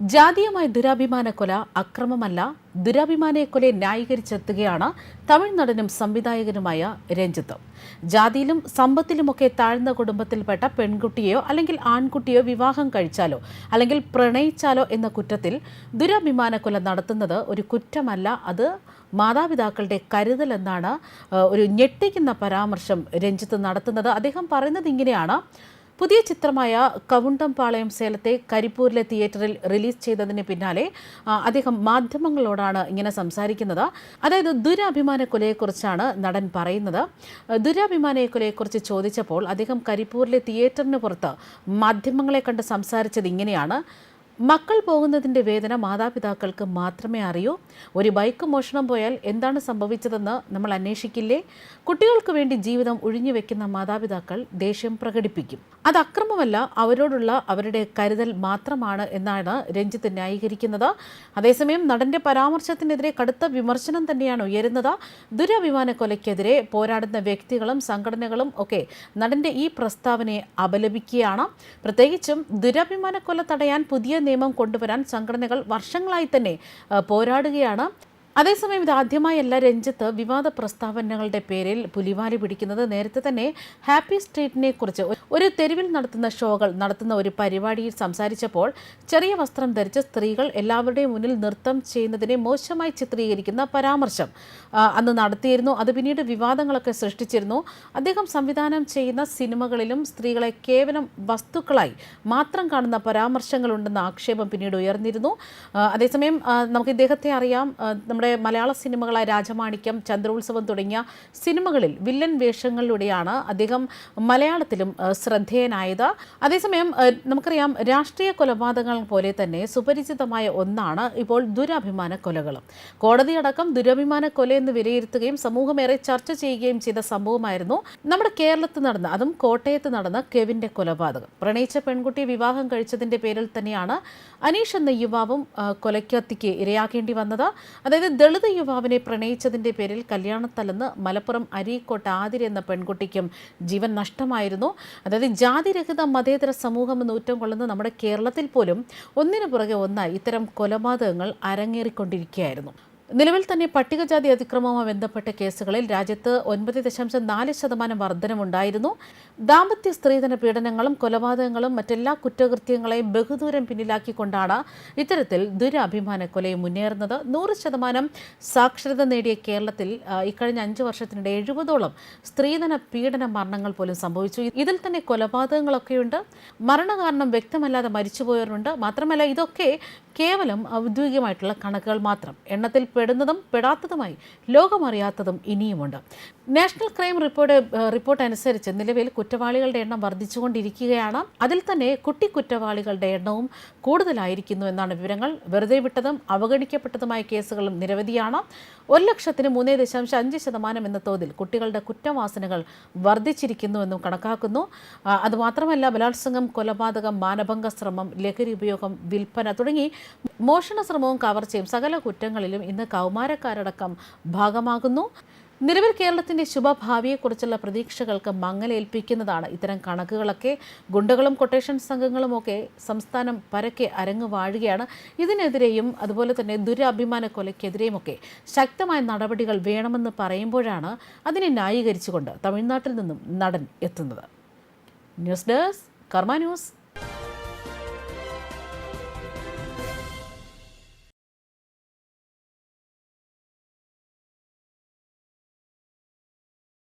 ജാതീയമായ ദുരാഭിമാന കൊല അക്രമമല്ല ദുരാഭിമാനയെ കൊല ന്യായീകരിച്ചെത്തുകയാണ് തമിഴ് നടനും സംവിധായകനുമായ രഞ്ജിത്ത്. ജാതിയിലും സമ്പത്തിലുമൊക്കെ താഴ്ന്ന കുടുംബത്തിൽപ്പെട്ട പെൺകുട്ടിയെയോ അല്ലെങ്കിൽ ആൺകുട്ടിയോ വിവാഹം കഴിച്ചാലോ അല്ലെങ്കിൽ പ്രണയിച്ചാലോ എന്ന കുറ്റത്തിൽ ദുരാഭിമാന കൊല നടത്തുന്നത് ഒരു കുറ്റമല്ല അത് മാതാപിതാക്കളുടെ കരുതൽ എന്നാണ് ഒരു ഞെട്ടിക്കുന്ന പരാമർശം രഞ്ജിത്ത് നടത്തുന്നത്. അദ്ദേഹം പറയുന്നത് ഇങ്ങനെയാണ് പുതിയ ചിത്രമായ കവുണ്ടം കവുണ്ടംപാളയം സേലത്തെ കരിപ്പൂരിലെ തിയേറ്ററിൽ റിലീസ് ചെയ്തതിന് പിന്നാലെ അദ്ദേഹം മാധ്യമങ്ങളോടാണ് ഇങ്ങനെ സംസാരിക്കുന്നത്. അതായത് ദുരാഭിമാന കൊലയെക്കുറിച്ചാണ് നടൻ പറയുന്നത്. ദുരാഭിമാന കൊലയെക്കുറിച്ച് ചോദിച്ചപ്പോൾ അദ്ദേഹം കരിപ്പൂരിലെ തിയേറ്ററിന് പുറത്ത് മാധ്യമങ്ങളെ കണ്ട് സംസാരിച്ചത് ഇങ്ങനെയാണ്. മക്കൾ പോകുന്നതിന്റെ വേദന മാതാപിതാക്കൾക്ക് മാത്രമേ അറിയൂ. ഒരു ബൈക്ക് മോഷണം പോയാൽ എന്താണ് സംഭവിച്ചതെന്ന് നമ്മൾ അന്വേഷിക്കില്ലേ? കുട്ടികൾക്ക് വേണ്ടി ജീവിതം ഒഴിഞ്ഞു വെക്കുന്ന മാതാപിതാക്കൾ ദേഷ്യം പ്രകടിപ്പിക്കും. അത് അക്രമമല്ല അവരോടുള്ള അവരുടെ കരുതൽ മാത്രമാണ് എന്നാണ് രഞ്ജിത്ത് ന്യായീകരിക്കുന്നത്. അതേസമയം നടന്റെ പരാമർശത്തിനെതിരെ കടുത്ത വിമർശനം തന്നെയാണ് ഉയരുന്നത്. ദുരഭിമാന കൊലയ്ക്കെതിരെ പോരാടുന്ന വ്യക്തികളും സംഘടനകളും ഒക്കെ നടന്റെ ഈ പ്രസ്താവനയെ അപലപിക്കുകയാണ്. പ്രത്യേകിച്ചും ദുരഭിമാന കൊല തടയാൻ പുതിയ നിയമം കൊണ്ടുവരാൻ സംഘടനകൾ വർഷങ്ങളായി തന്നെ പോരാടുകയാണ്. അതേസമയം ഇതാദ്യമായല്ല രഞ്ജിത്ത് വിവാദ പ്രസ്താവനകളുടെ പേരിൽ പുലിവാലി പിടിക്കുന്നത്. നേരത്തെ തന്നെ ഹാപ്പി സ്ട്രീറ്റിനെ കുറിച്ച് ഒരു തെരുവിൽ നടത്തുന്ന ഷോകൾ നടത്തുന്ന ഒരു പരിപാടിയിൽ സംസാരിച്ചപ്പോൾ ചെറിയ വസ്ത്രം ധരിച്ച സ്ത്രീകൾ എല്ലാവരുടെയും മുന്നിൽ നൃത്തം ചെയ്യുന്നതിനെ മോശമായി ചിത്രീകരിക്കുന്ന പരാമർശം അന്ന് നടത്തിയിരുന്നു. അത് പിന്നീട് വിവാദങ്ങളൊക്കെ സൃഷ്ടിച്ചിരുന്നു. അദ്ദേഹം സംവിധാനം ചെയ്യുന്ന സിനിമകളിലും സ്ത്രീകളെ കേവലം വസ്തുക്കളായി മാത്രം കാണുന്ന പരാമർശങ്ങളുണ്ടെന്ന ആക്ഷേപം പിന്നീട് ഉയർന്നിരുന്നു. അതേസമയം നമുക്ക് ഇദ്ദേഹത്തെ അറിയാം. നമ്മുടെ മലയാള സിനിമകളായ രാജമാണിക്യം ചന്ദ്രോത്സവം തുടങ്ങിയ സിനിമകളിൽ വില്ലൻ വേഷങ്ങളിലൂടെയാണ് അദ്ദേഹം മലയാളത്തിലും ശ്രദ്ധേയനായത്. അതേസമയം നമുക്കറിയാം രാഷ്ട്രീയ കൊലപാതകങ്ങൾ പോലെ തന്നെ സുപരിചിതമായ ഒന്നാണ് ഇപ്പോൾ ദുരഭിമാന കൊലകളും. കോടതിയടക്കം ദുരഭിമാന കൊല എന്ന് വിലയിരുത്തുകയും സമൂഹമേറെ ചർച്ച ചെയ്യുകയും ചെയ്ത സംഭവമായിരുന്നു നമ്മുടെ കേരളത്തിൽ നടന്ന അതും കോട്ടയത്ത് നടന്ന കെവിന്റെ കൊലപാതകം. പ്രണയിച്ച പെൺകുട്ടിയെ വിവാഹം കഴിച്ചതിന്റെ പേരിൽ തന്നെയാണ് അനീഷ് എന്ന യുവാവും കൊലക്കത്തിക്ക് ഇരയാക്കേണ്ടി വന്നത്. അതായത് ദളിത് യുവാവിനെ പ്രണയിച്ചതിന്റെ പേരിൽ കല്യാണത്തലെന്ന് മലപ്പുറം അരീക്കോട്ട് ആതിര എന്ന പെൺകുട്ടിക്കും ജീവൻ നഷ്ടമായിരുന്നു. അതായത് ജാതിരഹിത മതേതര സമൂഹം എന്ന് ഊറ്റം കൊള്ളുന്ന നമ്മുടെ കേരളത്തിൽ പോലും ഒന്നിനു പുറകെ ഒന്നായി ഇത്തരം കൊലപാതകങ്ങൾ അരങ്ങേറിക്കൊണ്ടിരിക്കുകയായിരുന്നു. നിലവിൽ തന്നെ പട്ടികജാതി അതിക്രമവുമായി ബന്ധപ്പെട്ട കേസുകളിൽ രാജ്യത്ത് ഒൻപത് ദശാംശം നാല് ശതമാനം വർധനമുണ്ടായിരുന്നു ദാമ്പത്യ സ്ത്രീധന പീഡനങ്ങളും കൊലപാതകങ്ങളും മറ്റെല്ലാ കുറ്റകൃത്യങ്ങളെയും ബഹുദൂരം പിന്നിലാക്കിക്കൊണ്ടാണ് ഇത്തരത്തിൽ ദുരഭിമാന കൊലയും മുന്നേറുന്നത്. നൂറ് ശതമാനം സാക്ഷരത നേടിയ കേരളത്തിൽ ഇക്കഴിഞ്ഞ അഞ്ച് വർഷത്തിനിടെ എഴുപതോളം സ്ത്രീധന പീഡന മരണങ്ങൾ പോലും സംഭവിച്ചു. ഇതിൽ തന്നെ കൊലപാതകങ്ങളൊക്കെയുണ്ട്. മരണകാരണം വ്യക്തമല്ലാതെ മരിച്ചുപോയവരുണ്ട്. മാത്രമല്ല ഇതൊക്കെ കേവലം ഔദ്യോഗികമായിട്ടുള്ള കണക്കുകൾ മാത്രം. എണ്ണത്തിൽ പെടുന്നതും പെടാത്തതുമായി ലോകമറിയാത്തതും ഇനിയുമുണ്ട്. നാഷണൽ ക്രൈം റിപ്പോർട്ട് റിപ്പോർട്ട് അനുസരിച്ച് നിലവിൽ കുറ്റവാളികളുടെ എണ്ണം വർദ്ധിച്ചുകൊണ്ടിരിക്കുകയാണ്. അതിൽ തന്നെ കുട്ടി കുറ്റവാളികളുടെ എണ്ണവും കൂടുതലായിരിക്കുന്നു എന്നാണ് വിവരങ്ങൾ. വെറുതെ വിട്ടതും അവഗണിക്കപ്പെട്ടതുമായ കേസുകളും നിരവധിയാണ്. ഒരു ലക്ഷത്തിന് മൂന്നേ ദശാംശം അഞ്ച് ശതമാനം എന്ന തോതിൽ കുട്ടികളുടെ കുറ്റവാസനകൾ വർദ്ധിച്ചിരിക്കുന്നുവെന്നും കണക്കാക്കുന്നു. അതുമാത്രമല്ല ബലാത്സംഗം കൊലപാതകം മാനഭംഗ ശ്രമം ലഹരി ഉപയോഗം വിൽപ്പന തുടങ്ങി മോഷണ ശ്രമവും കവർച്ചയും സകല കുറ്റങ്ങളിലും ഇന്ന് കൗമാരക്കാരടക്കം ഭാഗമാകുന്നു. നിലവിൽ കേരളത്തിന്റെ ശുഭഭാവിയെക്കുറിച്ചുള്ള പ്രതീക്ഷകൾക്ക് മങ്ങലേൽപ്പിക്കുന്നതാണ് ഇത്തരം കണക്കുകളൊക്കെ. ഗുണ്ടകളും കൊട്ടേഷൻ സംഘങ്ങളുമൊക്കെ സംസ്ഥാനം പരക്കെ അരങ്ങു വാഴുകയാണ്. ഇതിനെതിരെയും അതുപോലെ തന്നെ ദുരഭിമാന കൊലയ്ക്കെതിരെയുമൊക്കെ ശക്തമായ നടപടികൾ വേണമെന്ന് പറയുമ്പോഴാണ് അതിനെ ന്യായീകരിച്ചുകൊണ്ട് തമിഴ്നാട്ടിൽ നിന്നും നടൻ എത്തുന്നത്. News desk Karma news.